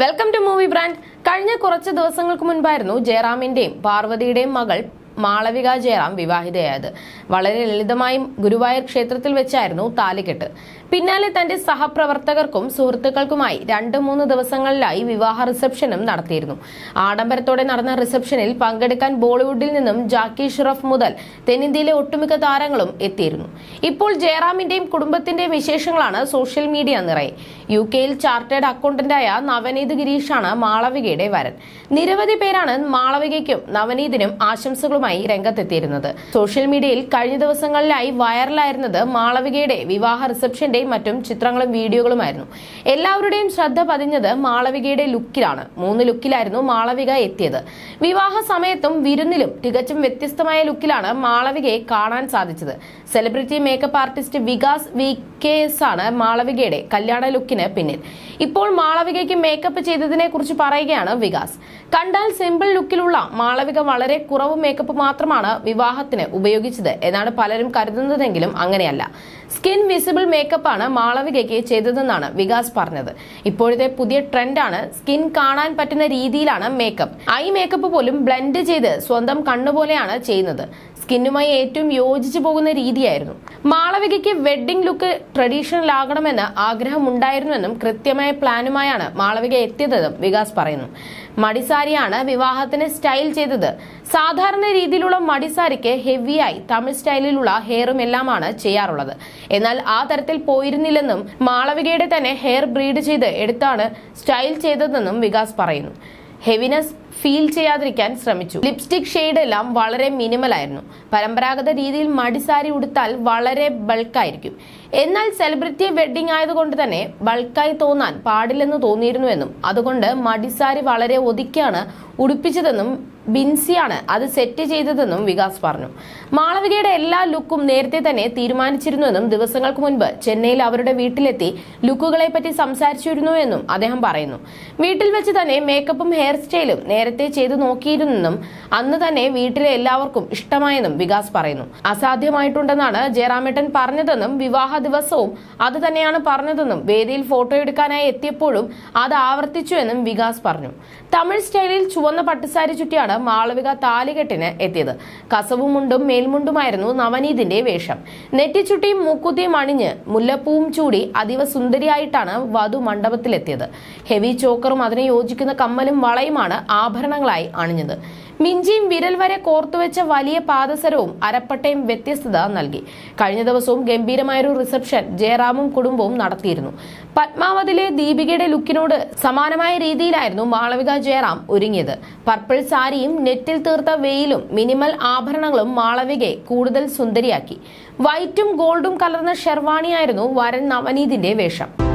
Welcome to movie brand കഴിഞ്ഞ കുറച്ച് ദിവസങ്ങൾക്ക് മുൻപായിരുന്നു ജയറാമിന്റെയും പാർവതിയുടെയും മകൾ മാളവിക ജയറാം വിവാഹിതയായത്. വളരെ ലളിതമായി ഗുരുവായൂർ ക്ഷേത്രത്തിൽ വെച്ചായിരുന്നു താലികെട്ട്. പിന്നാലെ തന്റെ സഹപ്രവർത്തകർക്കും സുഹൃത്തുക്കൾക്കുമായി രണ്ട് മൂന്ന് ദിവസങ്ങളിലായി വിവാഹ റിസപ്ഷനും നടത്തിയിരുന്നു. ആഡംബരത്തോടെ നടന്ന റിസപ്ഷനിൽ പങ്കെടുക്കാൻ ബോളിവുഡിൽ നിന്നും ജാക്കി ഷറഫ് മുതൽ തെന്നിന്ത്യയിലെ ഒട്ടുമിക്ക താരങ്ങളും എത്തിയിരുന്നു. ഇപ്പോൾ ജയറാമിന്റെയും കുടുംബത്തിന്റെയും വിശേഷങ്ങളാണ് സോഷ്യൽ മീഡിയ നിറയെ. യു കെയിൽ ചാർട്ടേഡ് അക്കൗണ്ടന്റായ നവനീത് ഗിരീഷാണ് മാളവികയുടെ വരൻ. നിരവധി പേരാണ് മാളവികയ്ക്കും നവനീതിനും ആശംസകളുമായി രംഗത്തെത്തിയിരുന്നത്. സോഷ്യൽ മീഡിയയിൽ കഴിഞ്ഞ ദിവസങ്ങളിലായി വൈറലായിരുന്നത് മാളവികയുടെ വിവാഹ റിസപ്ഷന്റെയും മറ്റും ചിത്രങ്ങളും വീഡിയോകളുമായിരുന്നു. എല്ലാവരുടെയും ശ്രദ്ധ പതിഞ്ഞത് മാളവികയുടെ ലുക്കിലാണ്. മൂന്ന് ലുക്കിലായിരുന്നു മാളവിക എത്തിയത്. വിവാഹ സമയത്തും വിരുന്നിലും തികച്ചും വ്യത്യസ്തമായ ലുക്കിലാണ് മാളവികയെ കാണാൻ സാധിച്ചത്. Celebrity makeup artist Vikas V K S ആണ് മാളവികയുടെ കല്യാണ ലുക്കിന് പിന്നിൽ. ഇപ്പോൾ മാളവികയ്ക്ക് മേക്കപ്പ് ചെയ്തതിനെ കുറിച്ച് പറയുകയാണ് വികാസ്. കണ്ടാൽ സിമ്പിൾ ലുക്കിലുള്ള മാളവിക വളരെ കുറവ് മേക്കപ്പ് മാത്രമാണ് വിവാഹത്തിന് ഉപയോഗിച്ചത് എന്നാണ് പലരും കരുതുന്നതെങ്കിലും അങ്ങനെയല്ല. സ്കിൻ വിസിബിൾ മേക്കപ്പ് ആണ് മാളവികയ്ക്ക് ചെയ്തതെന്നാണ് വികാസ് പറഞ്ഞത്. ഇപ്പോഴത്തെ പുതിയ ട്രെൻഡാണ് സ്കിൻ കാണാൻ പറ്റുന്ന രീതിയിലാണ് മേക്കപ്പ്. ഐ മേക്കപ്പ് പോലും ബ്ലെൻഡ് ചെയ്ത് സ്വന്തം കണ്ണുപോലെയാണ് ചെയ്യുന്നത്. സ്കിന്നുമായി ഏറ്റവും യോജിച്ചു പോകുന്ന രീതിയായിരുന്നു. മാളവികയ്ക്ക് വെഡ്ഡിംഗ് ലുക്ക് ട്രഡീഷണൽ ആകണമെന്ന് ആഗ്രഹമുണ്ടായിരുന്നുവെന്നും കൃത്യമായ പ്ലാനുമായാണ് മാളവിക എത്തിയതെന്നും വികാസ് പറയുന്നു. മടിസാരിയാണ് വിവാഹത്തിന് സ്റ്റൈൽ ചെയ്തത്. സാധാരണ രീതിയിലുള്ള മടിസാരിക്ക് ഹെവിയായി തമിഴ് സ്റ്റൈലിലുള്ള ഹെയറും എല്ലാമാണ് ചെയ്യാറുള്ളത്. എന്നാൽ ആ തരത്തിൽ പോയിരുന്നില്ലെന്നും മാളവികയുടെ തന്നെ ഹെയർ ബ്രീഡ് ചെയ്ത് എടുത്താണ് സ്റ്റൈൽ ചെയ്തതെന്നും വികാസ് പറയുന്നു. ഹെവിനെസ് ഫീൽ ചെയ്യാതിരിക്കാൻ ശ്രമിച്ചു. ലിപ്സ്റ്റിക് ഷെയ്ഡ് എല്ലാം വളരെ മിനിമൽ ആയിരുന്നു പരമ്പരാഗത രീതിയിൽ മടിസാരി ഉടുത്താൽ വളരെ ബൾക്കായിരിക്കും. എന്നാൽ സെലിബ്രിറ്റി വെഡ്ഡിംഗ് ആയതുകൊണ്ട് തന്നെ ബൾക്കായി തോന്നാൻ പാടില്ലെന്ന് തോന്നിയിരുന്നുവെന്നും അതുകൊണ്ട് മടിസാരി വളരെ ഒതുക്കിയാണ് ഉടുപ്പിച്ചതെന്നും ബിൻസിയാണ് അത് സെറ്റ് ചെയ്തതെന്നും വികാസ് പറഞ്ഞു. മാളവികയുടെ എല്ലാ ലുക്കും നേരത്തെ തന്നെ തീരുമാനിച്ചിരുന്നുവെന്നും ദിവസങ്ങൾക്ക് മുൻപ് ചെന്നൈയിൽ അവരുടെ വീട്ടിലെത്തി ലുക്കുകളെ പറ്റി സംസാരിച്ചിരുന്നുവെന്നും അദ്ദേഹം പറയുന്നു. വീട്ടിൽ വെച്ച് തന്നെ മേക്കപ്പും ഹെയർ സ്റ്റൈലും നേരത്തെ ചെയ്തു നോക്കിയിരുന്നെന്നും അന്ന് തന്നെ വീട്ടിലെ എല്ലാവർക്കും ഇഷ്ടമായെന്നും വികാസ് പറയുന്നു. അസാധ്യമായിട്ടുണ്ടെന്നാണ് ജയറാമേട്ടൻ പറഞ്ഞതെന്നും വിവാഹ ദിവസവും അത് തന്നെയാണ് പറഞ്ഞതെന്നും വേദിയിൽ ഫോട്ടോ എടുക്കാനായി എത്തിയപ്പോഴും അത് ആവർത്തിച്ചുവെന്നും വികാസ് പറഞ്ഞു. തമിഴ് സ്റ്റൈലിൽ ചുവന്ന പട്ടുസാരി ചുറ്റിയാണ് മാളവിക താലികെട്ടിന് എത്തിയത്. കസവുമുണ്ടും മേൽമുണ്ടുമായിരുന്നു നവനീതിന്റെ വേഷം. നെറ്റിച്ചുട്ടിയും മൂക്കുത്തിയും അണിഞ്ഞ് മുല്ലപ്പൂവും ചൂടി അതീവ സുന്ദരിയായിട്ടാണ് വധു മണ്ഡപത്തിലെത്തിയത്. ഹെവി ചോക്കറും അതിനെ യോജിക്കുന്ന കമ്മലും വളയുമാണ് ആഭരണങ്ങളായി അണിഞ്ഞത്. മിഞ്ചിയും വിരൽ വരെ കോർത്തുവെച്ച വലിയ പാദസരവും അരപ്പട്ടയും വ്യത്യസ്തത നൽകി. കഴിഞ്ഞ ദിവസവും ഗംഭീരമായൊരു റിസപ്ഷൻ ജയറാമും കുടുംബവും നടത്തിയിരുന്നു. പത്മാവതിലെ ദീപികയുടെ ലുക്കിനോട് സമാനമായ രീതിയിലായിരുന്നു മാളവിക ജയറാം ഒരുങ്ങിയത്. പർപ്പിൾ സാരിയും നെറ്റിൽ തീർത്ത വെയിലും മിനിമൽ ആഭരണങ്ങളും മാളവികയെ കൂടുതൽ സുന്ദരിയാക്കി. വൈറ്റും ഗോൾഡും കലർന്ന ഷെർവാണിയായിരുന്നു വരൻ നവനീതിന്റെ വേഷം.